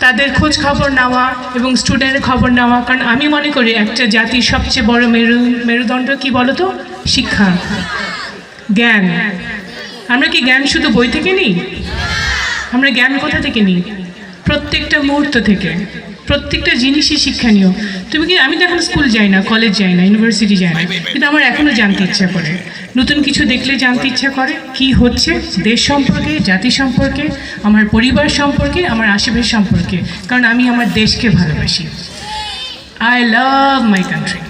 তাদের খোঁজ খবর নেওয়া এবং স্টুডেন্টের খবর নেওয়া, কারণ আমি মনে করি একটা জাতির সবচেয়ে বড় মেরু, মেরুদণ্ড কি বলতো? শিক্ষা। জ্ঞান। আমরা কি জ্ঞান শুধু বই থেকে নিই? আমরা জ্ঞান কোথা থেকে নিই? প্রত্যেকটা মুহূর্ত থেকে। প্রত্যেকটা জিনিসই শিক্ষণীয়। তুমি কি আমি তো এখন স্কুল যাই না কলেজ যাই না ইউনিভার্সিটি যাই না। কিন্তু আমার এখনও জানতে ইচ্ছা করে। নতুন কিছু দেখলে জানতে ইচ্ছা করে কি হচ্ছে দেশ সম্পর্কে জাতি সম্পর্কে আমার পরিবার সম্পর্কে আমার আশেপাশ সম্পর্কে। কারণ আমি আমার দেশকে ভালোবাসি। আই লাভ মাই কান্ট্রি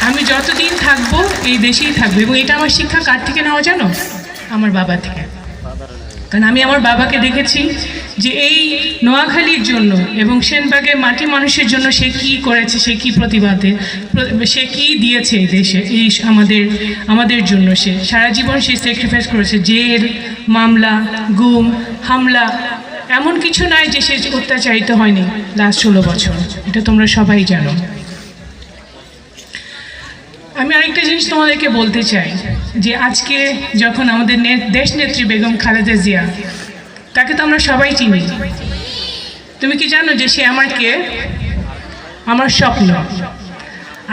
আমি যতদিন থাকব এই দেশেই থাকব। এবং এটা আমার শিক্ষা কার থেকে নেওয়া জানো? আমার বাবা থেকে। কারণ আমি আমার বাবাকে দেখেছি যে এই নোয়াখালীর জন্য এবং সেনবাগের মাটি মানুষের জন্য সে কি করেছে, সে কি প্রতিবাদে সে কি দিয়েছে এই দেশে, এই আমাদের আমাদের জন্য সে। সারা জীবন সে স্যাক্রিফাইস করেছে, জেল, মামলা, গুম, হামলা, এমন কিছু নাই যে সে অত্যাচারিত হয়নি লাস্ট ষোলো বছর। এটা তোমরা সবাই জানো। আমি আরেকটা জিনিস তোমাদেরকে বলতে চাই, যে আজকে যখন আমাদের দেশ নেত্রী বেগম খালেদা জিয়া, তাকে তো আমরা সবাই চিনি। তুমি কি জানো যে সে আমার কে আমার স্বপ্ন?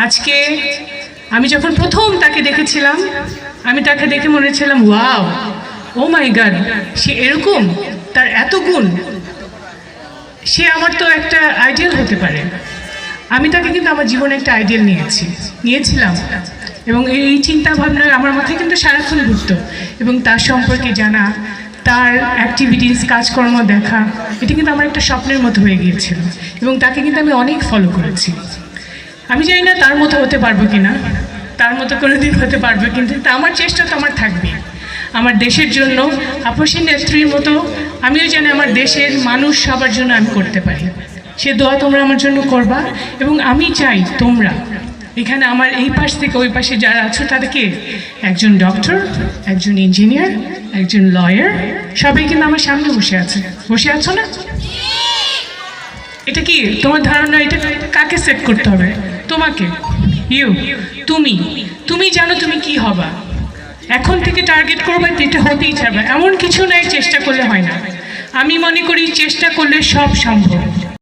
আজকে আমি যখন প্রথম তাকে দেখেছিলাম, আমি তাকে দেখে মনে ছিলাম ওয়াও, ও মাই গড, সে এরকম, তার এত গুণ, সে আমার তো একটা আইডিয়াল হতে পারে। আমি তাকে কিন্তু আমার জীবনে একটা আইডিয়াল নিয়েছি, নিয়েছিলাম। এবং এই চিন্তা ভাবনা আমার মাথায় কিন্তু সারাক্ষণ ঘুরতো। এবং তার সম্পর্কে জানা, তার অ্যাক্টিভিটিস কাজকর্ম দেখা, এটা কিন্তু আমার একটা স্বপ্নের মতো হয়ে গিয়েছিল। এবং তাকে কিন্তু আমি অনেক ফলো করেছি। আমি জানি না তার মতো হতে পারব কি না তার মতো কোনো দিন হতে পারব কিন্তু তা আমার চেষ্টা তো আমার থাকবে। আমার দেশের জন্য আপসী নেত্রীর মতো, আমিও জানি আমার দেশের মানুষ সবার জন্য আমি করতে পারি। সে দোয়া তোমরা আমার জন্য করবা এবং আমি চাই তোমরা। এখানে আমার এই পাশ থেকে ওই পাশে যারা আছো তাদেরকে একজন ডক্টর একজন ইঞ্জিনিয়ার একজন লয়ার সবাই কিন্তু আমার সামনে বসে আছে। বসে আছো না? এটা কি তোমার ধারণা? এটা কাকে সেট করতে হবে? তোমাকে। ইউ তুমি। তুমি জানো তুমি কি হবা। এখন থেকে টার্গেট করবে এটা হতেই ছাড়বে। এমন কিছু নাই, চেষ্টা করলে হয় না। আমি মনে করি চেষ্টা করলে সব সম্ভব।